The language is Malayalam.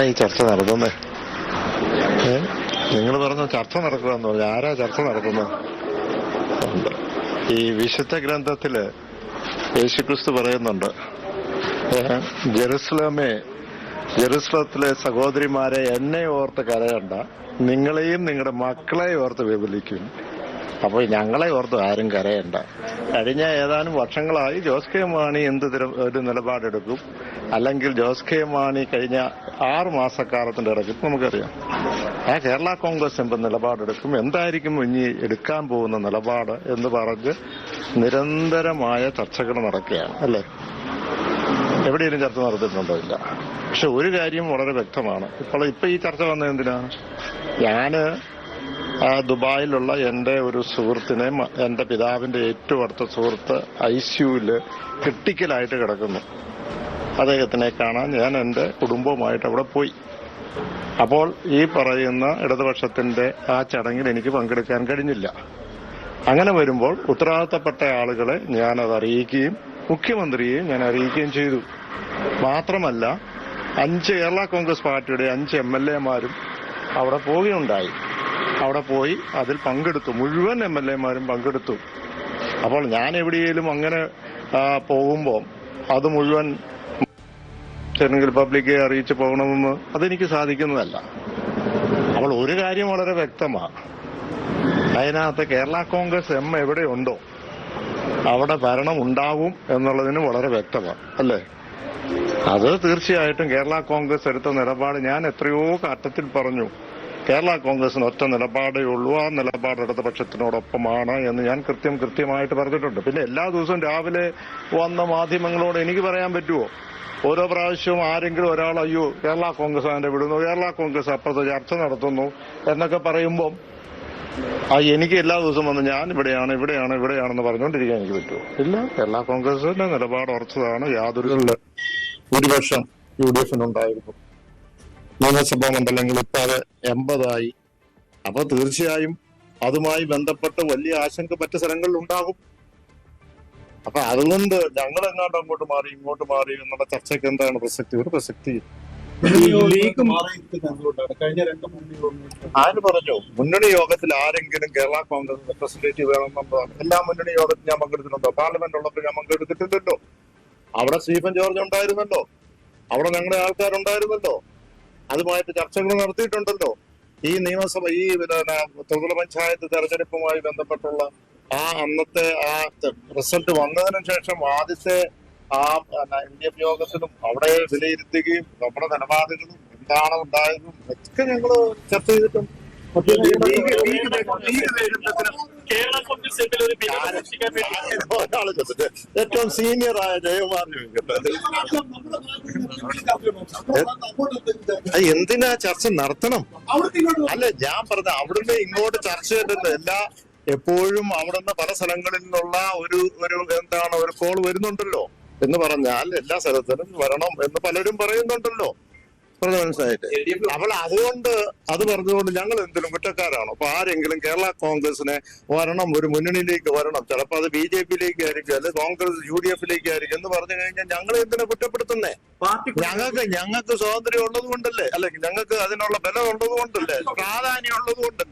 ആരാ ഈ ചർച്ച നടത്തുന്നത് ഏ? നിങ്ങൾ പറഞ്ഞ ചർച്ച നടക്കുകയെന്ന് പറഞ്ഞു ആരാ ചർച്ച നടത്തുന്നത് ഈ വിശുദ്ധ ഗ്രന്ഥത്തിൽ യേശുക്രിസ്തു പറയുന്നുണ്ട്. ജെറുസലേമേ ജെറുസലത്തിലെ സഹോദരിമാരെ എന്നെ ഓർത്ത് കരയണ്ട. നിങ്ങളെയും നിങ്ങളുടെ മക്കളെയും ഓർത്ത് വിപലിക്കും അപ്പോൾ ഞങ്ങളെ ഓർത്ത് ആരും കരയണ്ട. കഴിഞ്ഞ ഏതാനും വർഷങ്ങളായി ജോസ് കെ മാണി എന്ത് ഒരു നിലപാടെടുക്കും? അല്ലെങ്കിൽ ജോസ് കെ മാണി കഴിഞ്ഞ ആറ് മാസക്കാലത്തിന്റെ ഇടയ്ക്ക് നമുക്കറിയാം. ആ കേരള കോൺഗ്രസ് എന്ത് നിലപാടെടുക്കും? എന്തായിരിക്കും ഇനി എടുക്കാൻ പോകുന്ന നിലപാട് എന്ന് പറഞ്ഞ് നിരന്തരമായ ചർച്ചകൾ നടക്കുകയാണ് അല്ലേ? എവിടെയെങ്കിലും ചർച്ച നടത്തിയിട്ടുണ്ടോ ഇല്ല? പക്ഷെ ഒരു കാര്യം വളരെ വ്യക്തമാണ്. ഇപ്പോൾ ഇപ്പൊ ഈ ചർച്ച വന്നത് എന്തിനാണ്? ഞാൻ ദുബായിലുള്ള എന്റെ ഒരു സുഹൃത്തിനെ എന്റെ പിതാവിന്റെ ഏറ്റവും അടുത്ത സുഹൃത്ത് ഐ സിയുവിൽ ക്രിട്ടിക്കലായിട്ട് കിടക്കുന്നു. അദ്ദേഹത്തിനെ കാണാൻ ഞാൻ എന്റെ കുടുംബവുമായിട്ട് അവിടെ പോയി. അപ്പോൾ ഈ പറയുന്ന ഇടതുപക്ഷത്തിന്റെ ആ ചടങ്ങിൽ എനിക്ക് പങ്കെടുക്കാൻ കഴിഞ്ഞില്ല. അങ്ങനെ വരുമ്പോൾ ഉത്തരവാദിത്തപ്പെട്ട ആളുകളെ ഞാൻ അത് അറിയിക്കുകയും മുഖ്യമന്ത്രിയെ ഞാൻ അറിയിക്കുകയും ചെയ്തു. മാത്രമല്ല അഞ്ച് കേരള കോൺഗ്രസ് പാർട്ടിയുടെ അഞ്ച് എം എൽ എമാരും അവിടെ പോവുകയുണ്ടായി. അവിടെ പോയി അതിൽ പങ്കെടുത്തു. മുഴുവൻ എം എൽ എമാരും പങ്കെടുത്തു. അപ്പോൾ ഞാൻ എവിടെയെങ്കിലും അങ്ങനെ പോകുമ്പോൾ അത് മുഴുവൻ ചെറുകിൽ പബ്ലിക്കെ അറിയിച്ച് പോകണമെന്ന് അതെനിക്ക് സാധിക്കുന്നതല്ല. അപ്പോൾ ഒരു കാര്യം വളരെ വ്യക്തമാണ് അതിനകത്ത് കേരള കോൺഗ്രസ് എം എവിടെയുണ്ടോ അവിടെ ഭരണം ഉണ്ടാവും എന്നുള്ളതിന് വളരെ വ്യക്തമാണ് അല്ലേ? അത് തീർച്ചയായിട്ടും കേരള കോൺഗ്രസ് എടുത്ത നിലപാട് ഞാൻ എത്രയോ ഘട്ടത്തിൽ പറഞ്ഞു. കേരള കോൺഗ്രസിന് ഒറ്റ നിലപാടേ ഉള്ളൂ. ആ നിലപാട് ഇടതുപക്ഷത്തിനോടൊപ്പമാണ് എന്ന് ഞാൻ കൃത്യം കൃത്യമായിട്ട് പറഞ്ഞിട്ടുണ്ട്. പിന്നെ എല്ലാ ദിവസവും രാവിലെ വന്ന മാധ്യമങ്ങളോട് എനിക്ക് പറയാൻ പറ്റുമോ ഓരോ പ്രാവശ്യവും ആരെങ്കിലും ഒരാൾ അയ്യോ കേരള കോൺഗ്രസ് അതിന്റെ വിടുന്നു കേരള കോൺഗ്രസ് അപ്പുറത്ത് ചർച്ച നടത്തുന്നു എന്നൊക്കെ പറയുമ്പോൾ ആ എനിക്ക് എല്ലാ ദിവസവും വന്ന് ഞാൻ ഇവിടെയാണ് ഇവിടെയാണ് ഇവിടെയാണെന്ന് പറഞ്ഞുകൊണ്ടിരിക്കാൻ എനിക്ക് പറ്റുമോ ഇല്ല കേരള കോൺഗ്രസിന്റെ നിലപാട് ഉറച്ചതാണ്. യാതൊരു ഭൂരിപക്ഷം യു ഡി എഫിനുണ്ടായിരുന്നു നിയമസഭാ മണ്ഡലങ്ങൾ ഇപ്പൊ അത് എൺപതായി. അപ്പൊ തീർച്ചയായും അതുമായി ബന്ധപ്പെട്ട് വലിയ ആശങ്ക മറ്റ് സ്ഥലങ്ങളിൽ ഉണ്ടാകും. അപ്പൊ അതുകൊണ്ട് ഞങ്ങൾ എങ്ങാണ്ട് അങ്ങോട്ട് മാറി ഇങ്ങോട്ട് മാറി എന്നുള്ള ചർച്ചയ്ക്ക് എന്താണ് പ്രസക്തി? ഒരു പ്രസക്തി ലീഗ് ആര് പറഞ്ഞു? മുന്നണി യോഗത്തിൽ ആരെങ്കിലും കേരള കോൺഗ്രസ് റെപ്രസെന്റേറ്റീവ് വേണമെന്നുള്ളതാണ് എല്ലാ മുന്നണി യോഗത്തിൽ ഞാൻ പങ്കെടുത്തിട്ടുണ്ടോ? പാർലമെന്റ് ഉള്ളപ്പോൾ ഞാൻ പങ്കെടുത്തിട്ടില്ലല്ലോ. അവിടെ സ്റ്റീഫൻ ജോർജ് ഉണ്ടായിരുന്നല്ലോ. അവിടെ ഞങ്ങളുടെ ആൾക്കാരുണ്ടായിരുന്നല്ലോ. അതുമായിട്ട് ചർച്ചകൾ നടത്തിയിട്ടുണ്ടല്ലോ ഈ നിയമസഭ ഈ പിന്നെ തൊഴിൽ പഞ്ചായത്ത് തെരഞ്ഞെടുപ്പുമായി ബന്ധപ്പെട്ടുള്ള ആ അന്നത്തെ ആ റിസൾട്ട് വന്നതിന് ശേഷം ആദ്യത്തെ ആ എൽ ഡി എഫ് യോഗത്തിലും അവിടെ വിലയിരുത്തുകയും നമ്മുടെ നിലപാടുകളും എന്താണ് ഉണ്ടായതും ഒക്കെ ഞങ്ങൾ ചർച്ച ചെയ്തിട്ടുണ്ട് കേരള എമ്മിൽ ഒരു വേണ്ടി ഏറ്റവും സീനിയർ ആയ ജയകുമാറിന് എന്തിനാ ചർച്ച നടത്തണം? അല്ല ഞാൻ പറഞ്ഞ അവിടുന്ന് ഇങ്ങോട്ട് ചർച്ച ചെയ്തിട്ട് എല്ലാ എപ്പോഴും അവിടുന്ന് പല സ്ഥലങ്ങളിൽ നിന്നുള്ള ഒരു ഒരു എന്താണ് ഒരു കോൾ വരുന്നുണ്ടല്ലോ എന്ന് പറഞ്ഞാൽ എല്ലാ സ്ഥലത്തിനും വരണം എന്ന് പലരും പറയുന്നുണ്ടല്ലോ. പറഞ്ഞ അപ്പോൾ അതുകൊണ്ട് അത് പറഞ്ഞുകൊണ്ട് ഞങ്ങൾ എന്തെങ്കിലും കുറ്റക്കാരാണോ. അപ്പൊ ആരെങ്കിലും കേരള കോൺഗ്രസിനെ വരണം ഒരു മുന്നണിയിലേക്ക് വരണം. ചിലപ്പോൾ അത് ബി ജെ പിയിലേക്ക് ആയിരിക്കും അല്ലെങ്കിൽ കോൺഗ്രസ് യു ഡി എഫിലേക്ക് ആയിരിക്കും എന്ന് പറഞ്ഞു കഴിഞ്ഞാൽ ഞങ്ങൾ എന്തിനാ കുറ്റപ്പെടുത്തുന്നേ? ഞങ്ങൾക്ക് ഞങ്ങൾക്ക് സ്വാതന്ത്ര്യം ഉള്ളത് കൊണ്ടല്ലേ അല്ലെങ്കിൽ ഞങ്ങൾക്ക് അതിനുള്ള ബലം ഉള്ളത് കൊണ്ടല്ലേ പ്രാധാന്യം ഉള്ളത് കൊണ്ടല്ലേ